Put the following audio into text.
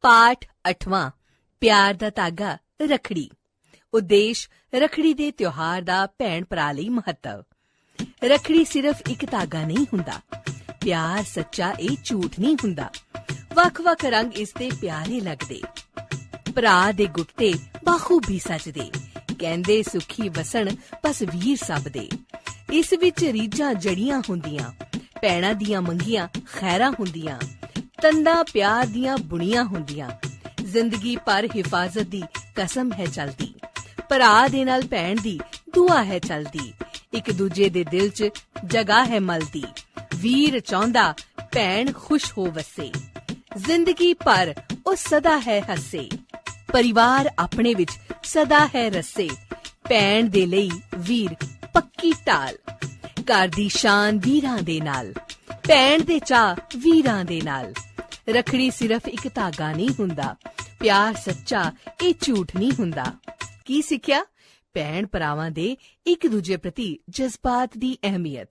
ਪਾਠ 8ਵਾਂ ਪਿਆਰ ਦਾ ਧਾਗਾ, ਰਖੜੀ। ਉਦੇਸ਼, ਰਖੜੀ ਦੇ ਤਿਉਹਾਰ ਦਾ ਭੈਣ ਭਰਾ ਲਈ ਮਹੱਤਵ। ਰਖੜੀ ਸਿਰਫ ਇੱਕ ਧਾਗਾ ਨਹੀਂ ਹੁੰਦਾ। ਪਿਆਰ ਸੱਚਾ ਇਹ ਝੂਠ ਨਹੀਂ ਹੁੰਦਾ। ਵੱਖ-ਵੱਖ ਰੰਗ ਇਸ ਤੇ ਪਿਆਰੇ ਲੱਗਦੇ। ਭਰਾ ਦੇ ਗੁੱਟ ਬਾਖੂਬੀ ਬਾਹੂ ਸਜਦੇ। ਕਹਿੰਦੇ ਸੁਖੀ ਵਸਣ ਬਸ ਵੀਰ ਸਭ ਦੇ ਇਸ ਵਿੱਚ ਰੀਝਾਂ ਜੜੀਆਂ ਹੁੰਦੀਆਂ। ਪੈਣਾ ਦੀਆਂ ਮੰਗੀਆਂ ਖੈਰਾ ਹੁੰਦੀਆਂ। ਤੰਦਾ ਪਿਆਰ ਦੀਆਂ ਬੁਣੀਆਂ ਹੁੰਦੀਆਂ। ਜ਼ਿੰਦਗੀ ਪਰ ਹਿਫਾਜ਼ਤ ਦੀ ਕਸਮ ਹੈ ਚਲਦੀ। ਭਰਾ ਦੇ ਨਾਲ ਭੈਣ ਦੀ ਦੁਆ ਹੈ ਚਲਦੀ। ਇੱਕ ਦੂਜੇ ਦੇ ਦਿਲ 'ਚ ਜਗ੍ਹਾ ਹੈ ਮਲਦੀ। ਵੀਰ ਚਾਹੁੰਦਾ ਭੈਣ ਖੁਸ਼ ਹੋ ਵਸੇ। ਜ਼ਿੰਦਗੀ ਪਰ ਉਹ ਸਦਾ ਹੈ ਹੱਸੇ। ਪਰਿਵਾਰ ਆਪਣੇ ਵਿੱਚ ਸਦਾ ਹੈ ਰਸੇ। ਭੈਣ ਦੇ ਲਈ ਵੀਰ ਪੱਕੀ ਢਾਲ। ਘਰ ਦੀ ਸ਼ਾਨ ਵੀਰਾਂ ਦੇ ਨਾਲ। ਭੈਣ ਦੇ ਚਾਹ ਵੀਰਾਂ ਦੇ ਨਾਲ। ਰਖੜੀ ਸਿਰਫ ਇੱਕ ਧਾਗਾ ਨਹੀਂ ਹੁੰਦਾ। ਪਿਆਰ ਸੱਚਾ, ਇਹ ਝੂਠ ਨਹੀਂ ਹੁੰਦਾ। ਕੀ ਸਿੱਖਿਆ? ਭੈਣ ਭਰਾਵਾਂ ਦੇ ਇੱਕ ਦੂਜੇ ਪ੍ਰਤੀ ਜਜ਼ਬਾਤ ਦੀ ਅਹਿਮੀਅਤ।